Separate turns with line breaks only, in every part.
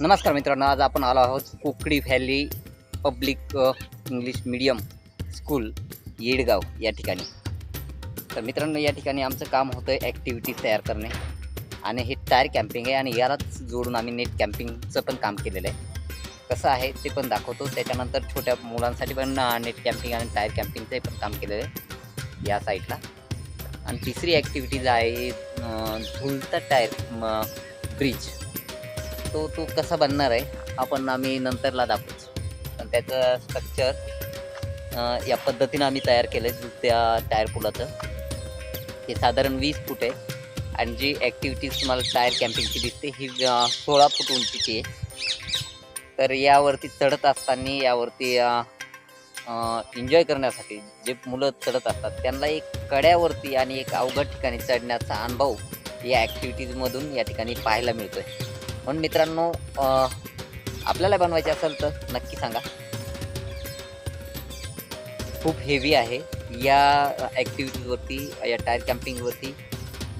नमस्कार मित्रांनो आज आपण आलो आहोत Kokadi valley public English medium school Yedgaon या ठिकाणी. तर मित्रांनो या ठिकाणी आमचं काम होतं ॲक्टिव्हिटीज तयार करणे आणि हे टायर कॅम्पिंग आहे आणि यालाच जोडून आम्ही नेट कॅम्पिंगचं पण काम केलेलं आहे. कसं आहे ते पण दाखवतो. त्याच्यानंतर छोट्या मुलांसाठी पण नेट कॅम्पिंग आणि टायर कॅम्पिंगचं पण काम केलेलं आहे या साईडला आणि तिसरी ॲक्टिव्हिटीज आहे झुलता टायर ब्रिज तो तो कसा बनणार आहे आपण आम्ही नंतरला दाखवूच पण त्याचं स्ट्रक्चर या पद्धतीनं आम्ही तयार केलं आहे त्या टायर पुलाचं हे साधारण वीस फूट आहे आणि जी ॲक्टिव्हिटीज तुम्हाला टायर कॅम्पिंगची दिसते ही सोळा फूट उंचीची आहे. तर यावरती चढत असताना यावरती एन्जॉय करण्यासाठी जे मुलं चढत असतात त्यांना एक कड्यावरती आणि एक अवघड ठिकाणी चढण्याचा अनुभव या ॲक्टिव्हिटीजमधून या ठिकाणी पाहायला मिळतो आहे म्हणून मित्रांनो आपल्याला बनवायचे असेल तर नक्की सांगा. खूप हेवी आहे. या ॲक्टिव्हिटीजवरती या टायर कॅम्पिंगवरती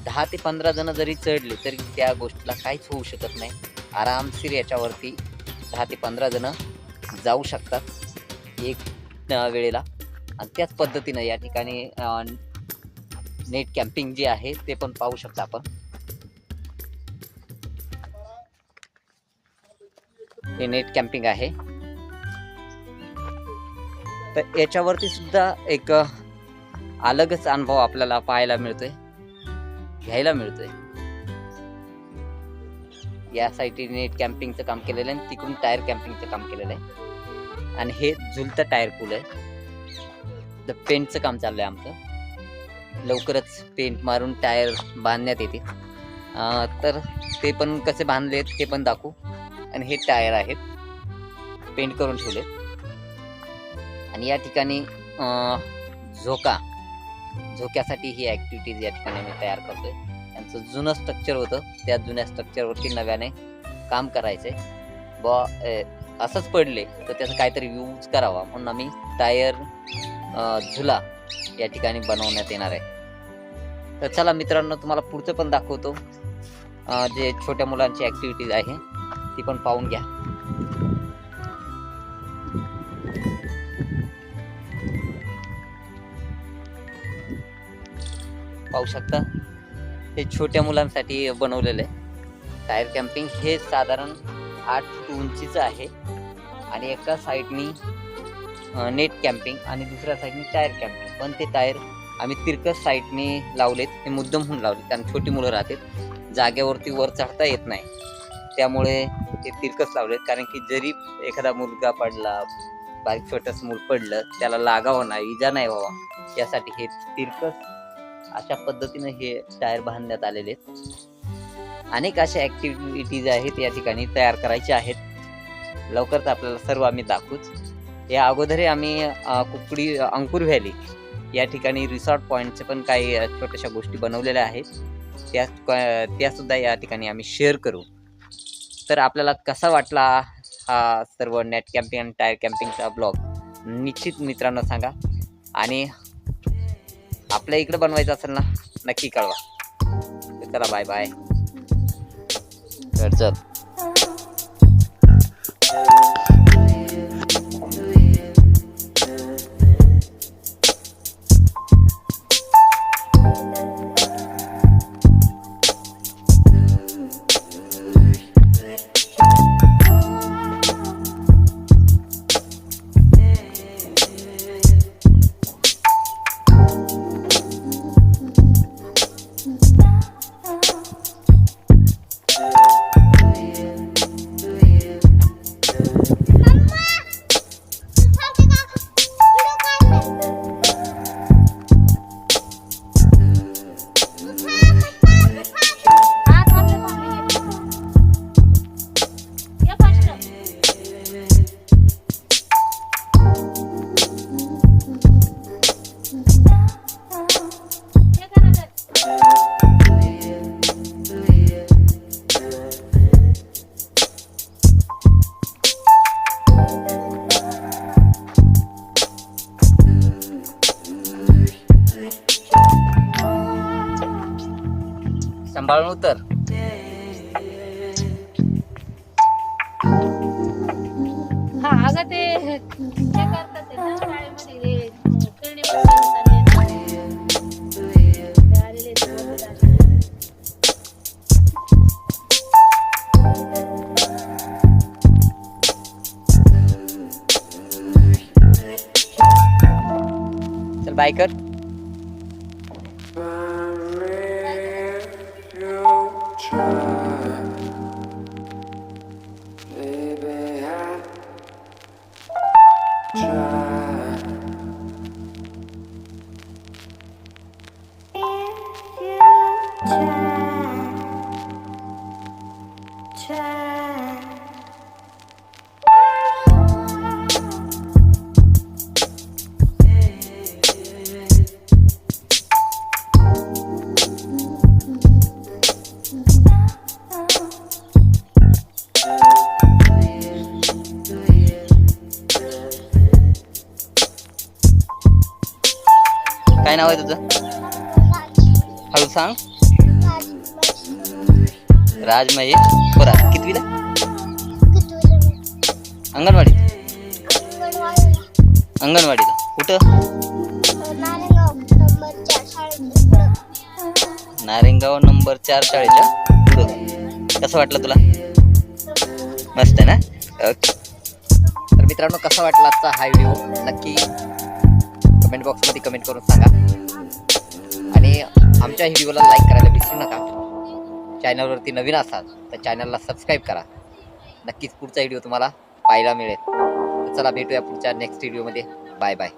दहा ते पंधरा जण जरी चढले तरी त्या गोष्टीला काहीच होऊ शकत नाही. आरामशीर याच्यावरती दहा ते पंधरा जणं जाऊ शकतात एक वेळेला. आणि त्याच पद्धतीनं या ठिकाणी नेट कॅम्पिंग जे आहे ते पण पाहू शकता आपण. हे नेट कॅम्पिंग आहे. तर याच्यावरती सुद्धा एक अलगच अनुभव आपल्याला पाहायला मिळतोय घ्यायला मिळतोय. या साईडने नेट कॅम्पिंगचं काम केलेलं आहे आणि तिकडून टायर कॅम्पिंगचं काम केलेलं आहे. आणि हे झुलतं टायर पूल आहे. द पेंटचं काम चाललं आहे आमचं. लवकरच पेंट मारून टायर बांधण्यात येते तर ते पण कसे बांधलेत ते पण दाखवू. आणि हे टायर आहेत. पेंट करून ठेवले आणि या ठिकाणी झोका. झोक्यासाठी ही ॲक्टिव्हिटीज या ठिकाणी मी तयार करतोय. त्यांचं जुनं स्ट्रक्चर होतं. त्या जुन्या स्ट्रक्चरवरती नव्याने काम करायचे आहे ब असंच पडले तर त्याचा काहीतरी यूज करावा. म्हणून आम्ही टायर झुला या ठिकाणी बनवण्यात येणार आहे. तर चला मित्रांनो तुम्हाला पुढचं पण दाखवतो. जे छोट्या मुलांची ॲक्टिव्हिटीज आहे ती पण पाहून घ्या. पाहू शकता हे छोट्या मुलांसाठी बनवलेलं आहे. टायर कॅम्पिंग हे साधारण आठ फूट उंचीचं आहे आणि एका साईडनी नेट कॅम्पिंग आणि दुसऱ्या साईडनी टायर कॅम्पिंग. पण ते टायर आम्ही तिरकस साईडने लावलेत ते मुद्दम होऊन लावले कारण छोटी मुलं राहतात. जागेवरती वर चढता येत नाही. त्यामुळे ते तिरकस लावलेत. कारण की जरी एखादा मुलगा पडला बारीक छोटस मूल पडलं त्याला लागावं नाही इजा नाही व्हावा. यासाठी हे तिरकस अशा पद्धतीने हे टायर बांधण्यात आलेले आहेत. अनेक अशा ॲक्टिव्हिटीज आहेत या ठिकाणी तयार करायच्या आहेत. लवकरच आपल्याला सर्व आम्ही दाखवूच. या अगोदरही आम्ही कुकडी अंकुर व्हॅली या ठिकाणी रिसॉर्ट पॉईंटचे पण काही छोट्याशा गोष्टी बनवलेल्या आहेत. त्या त्यासुद्धा या ठिकाणी आम्ही शेअर करू. तर आपल्याला कसा वाटला हा सर्व नेट कॅम्पिंग आणि टायर कॅम्पिंगचा ब्लॉग निश्चित मित्रांनो सांगा. आणि आपल्या इकडं बनवायचं असेल ना नक्की कळवा. चला बाय बाय तर उतर
अगं ते हे करतात ते ना शाळेमध्ये ते खेळणी पण बनवतात ते. ते आलेले ते मोठे झाले.
चल बाय कर काय नाव आहे तुझं? हळू सांग. राज महेश खोरात. कितवीला? अंगणवाडी अंगणवाडीला. कुठं? नारेंगाव नंबर चार शाळेच्या पुढं. कसं वाटलं तुला? मस्त आहे ना? ओके. तर मित्रांनो कसा वाटला आजचा हा व्हिडिओ? नक्की कमेंट बॉक्समध्ये कमेंट करून सांगा. आणि आमच्या व्हिडिओला लाईक करायला विसरू नका. चॅनलवरती नवीन असाल तर चॅनलला सबस्क्राईब करा. नक्कीच पुढचा व्हिडिओ तुम्हाला पाहायला मिळेल. तर चला भेटूया पुढच्या नेक्स्ट व्हिडिओमध्ये बाय बाय